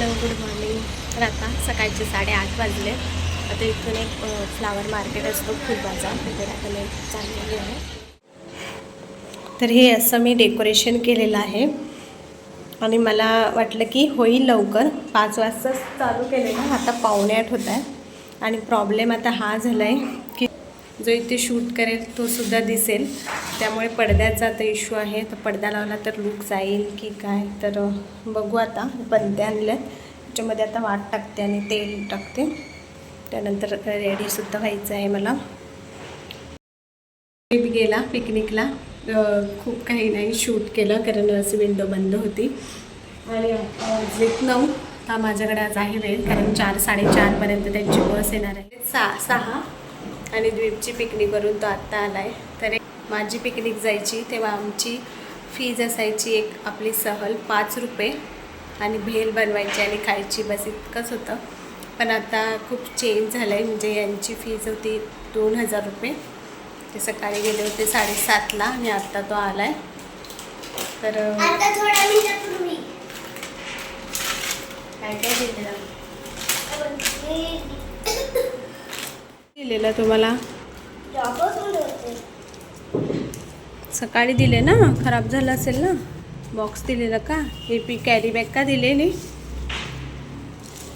Hello good morning. तर आता सकाळचे साडेआठ वाजले. आता इथून एक फ्लावर मार्केट असतो फुल तिथे आता मी चाललेली आहे. तर हे असं मी डेकोरेशन केलेलं आहे. आणि मला वाटलं की होईल लवकर. पाच वाजताच चालू केलेलं. आता पावणे आठ होत आहे. आणि प्रॉब्लेम आता हा झाला आहे जो इथे शूट करेल तो सुद्धा दिसेल. त्यामुळे पडद्याचा आता इश्यू आहे. तर पडदा लावला तर लूक जाईल की काय? तर बघू आता. बनते आणले त्याच्यामध्ये आता वाट टाकते आणि तेल टाकते. त्यानंतर रेडीसुद्धा व्हायचं आहे मला. ट्रीप गेला पिकनिकला खूप काही नाही शूट केलं कारण अशी विंडो बंद होती. आणि झेप नऊ. हा माझ्याकडे आज आहे वेळ. कारण चार साडेचारपर्यंत त्यांची बस येणार आहे. सहा सहा. आणि द्वीपची पिकनिकवरून तो आत्ता आला आहे तर एक माझी पिकनिक जायची तेव्हा आमची फीज असायची एक आपली सहल पाच रुपये आणि भेल बनवायची आणि खायची बस इतकंच होतं. पण आता खूप चेंज झालं आहे म्हणजे यांची फीज होती दोन हजार रुपये. ते सकाळी गेले होते साडेसातला आणि आत्ता तो आला आहे तर काय काय दिलेलं दिलेलं तुम्हाला? सकाळी दिले ना? खराब झालं असेल ना? बॉक्स दिलेला का? हे पी कॅरी बॅग का दिलेली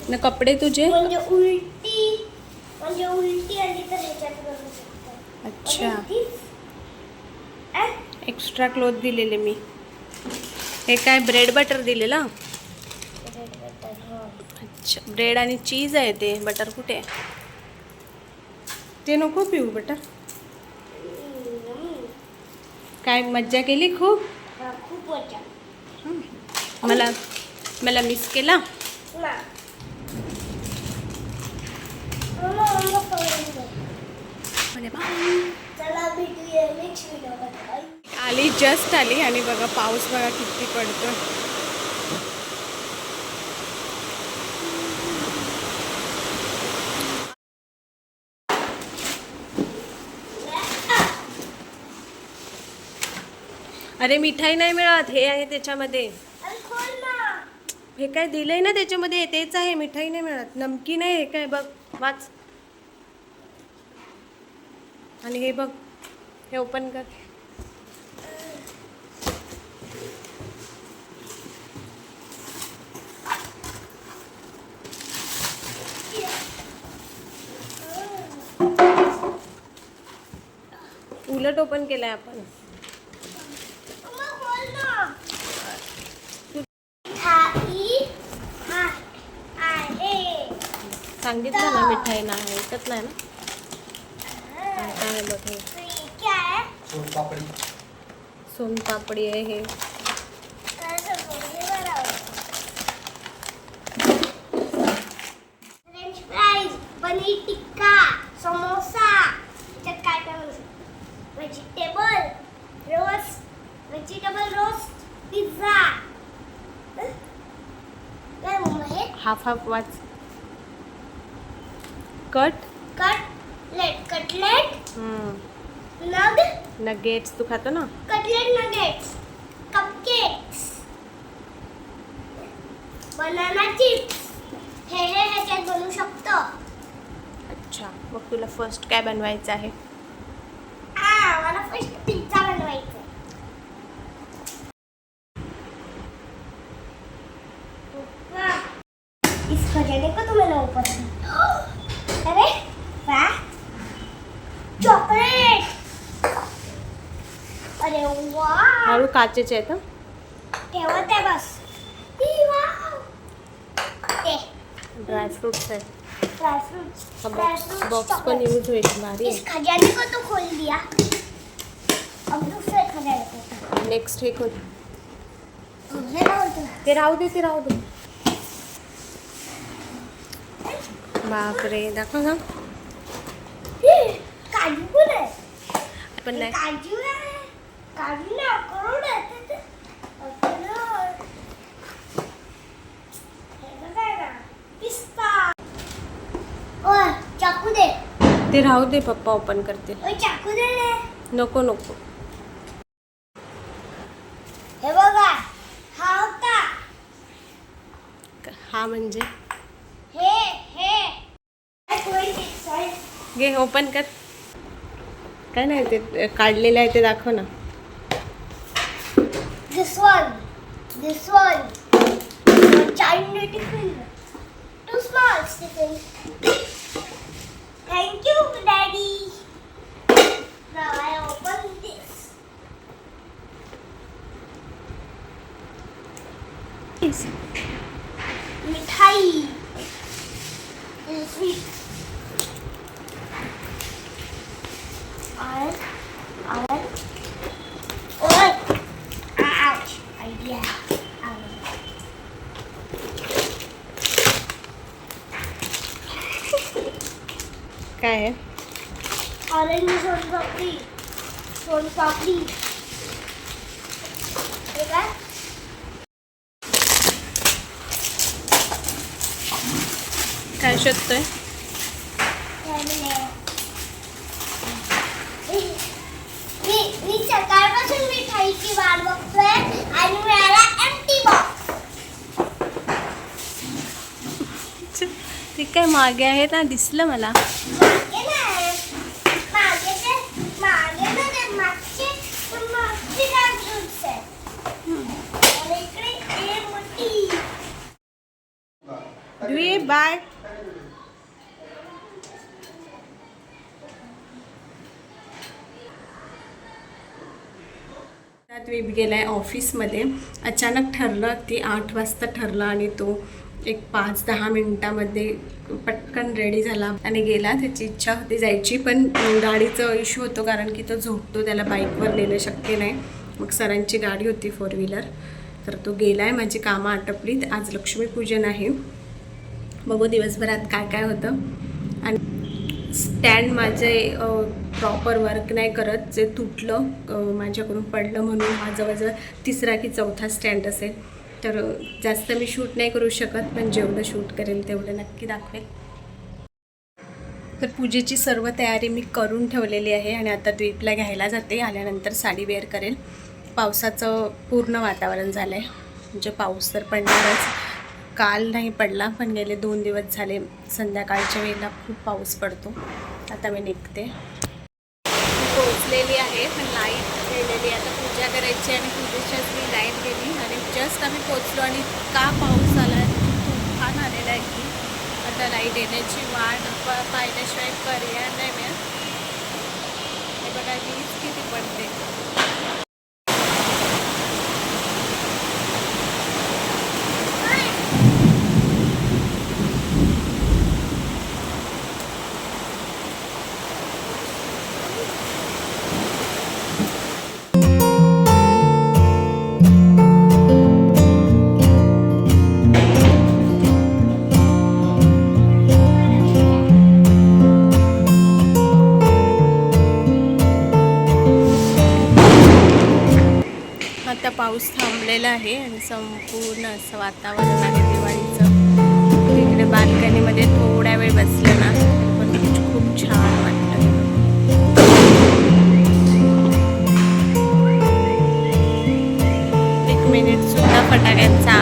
ना? कपडे तुझे? म्हणजे उलटी म्हणजे अच्छा. म्हणजे? एक्स्ट्रा क्लोथ दिलेले मी. हे काय ब्रेड बटर दिलेलं? अच्छा. ब्रेड आणि चीज आहे ते. बटर कुठे? आहे ते नको पिऊ हम्म. काय मज्जा केली खूप? खूप मला मला मिस केला. आली जस्ट आली आणि बघा पाऊस बघा किती पडतो अरे मिठाई नाही मिळत. हे आहे त्याच्यामध्ये. हे काय दिलंय ना त्याच्यामध्ये? तेच आहे. मिठाई नाही मिळत. नमकी नाही हे काय? बघ वाच. आणि हे बघ हे ओपन कर. उलट ओपन केलंय आपण मम्मा, खोल ना. थाई हा आहे ना मिठाई नाही ऐकत नाही ना? काय बघ हे? हे क्या है सोनपापडी आहे हे. पनीर टिक्का समोसा. त्याच्यात काय vegetable roast vegetable roast pizza. काय हे? हाफ हाफ वाच. कट कटलेट कटलेट नग नगेट्स तू खातो ना cutlet nuggets cupcakes banana chips हे हे ह्याच्यात बनवू शकतो अच्छा मग तुला फर्स्ट काय बनवायचं आहे हळू काचेचे आहेत हं? ठेवत आहे बस ई, वाव. ते ड्रायफ्रुट्स आहेत बॉक्स पण यूज़ होईल भारी इस खजाने को तो खोल दिया अब दूसरे खजाने को नेक्स्ट हे खोल हे ना होतं. ते राहू दे ते राहू दे बापरे दाखव ना काजू पण आहे पण नाही ते-. हे राहू दे पप्पा ओपन रे. नको नको. हे बघा हा होता. हा म्हणजे? हे हे. घे ओपन कर. काय नाही ते काढलेलं आहे ते दाखव ना. This one. This one. Giant tiffin. Two small tiffin. Thank you, Daddy. Orange sonpapdi sonpapdi हे काय? काय शोधतोय? मी मी सकाळपासून मिठाईची वाट बघतोय आणि मिळाला एम्प्टी बॉक्स ते काय मागे आहे ना दिसलं मला मागे नाही मागे ते मागे ना ते मागचे पण मागचे काय फ्रुट्स आहेत आणि इकडे एक मोठी द्वी बाय. वेब गेलाय ऑफिसमध्ये. अचानक ठरलं ती आठ वाजता ठरलं आणि तो एक पाच दहा मिनटामध्ये पटकन रेडी झाला आणि गेला. त्याची इच्छा होती जायची पण गाडीचं इश्यू होतो कारण की तो झोपतो त्याला बाईकवर नेणं शक्य नाही. मग सरांची गाडी होती फोर व्हीलर तर तो गेला आहे माझी कामं आटपलीत. आज लक्ष्मीपूजन आहे. बघू दिवसभरात काय काय होतं. आणि स्टँड माझे प्रॉपर वर्क नाही करत जे तुटलं माझ्याकडून पडलं म्हणून हा जवळजवळ तिसरा की चौथा स्टँड असेल. तर जास्त मी शूट नाही करू शकत पण जेवढं शूट करेल तेवढं नक्की दाखवेल. तर पूजेची सर्व तयारी मी करून ठेवलेली आहे आणि आता द्वीपला घ्यायला जाते. आल्यानंतर साडी वेअर करेल. पावसाचं पूर्ण वातावरण झालं आहे म्हणजे पाऊस तर पडणारच. काल नाही पडला पण गेले दोन दिवस झाले. संध्याकाळच्या वेळेला खूप पाऊस पडतो. आता मी निघते. पोचलेली आहे पण लाइट गेलेली आता पूजा करायची आणि पूजेच्याच मी लाइट गेली. आणि जस्ट आम्ही पोचलो आणि का पाऊस आला तुफान आलेला आहे की. आता लाइट येण्याची वाट प- पाहिल्याशिवाय पर्याय नाही मिळत हे बघा वीज किती पडते. पाऊस थांबलेला आहे आणि संपूर्ण असं वातावरण आहे दिवाळीचं. इकडे बाल्कनीमध्ये थोड्या वेळ बसलं ना पण खूप छान वाटलं. एक मिनिट सुद्धा फटाक्यांचा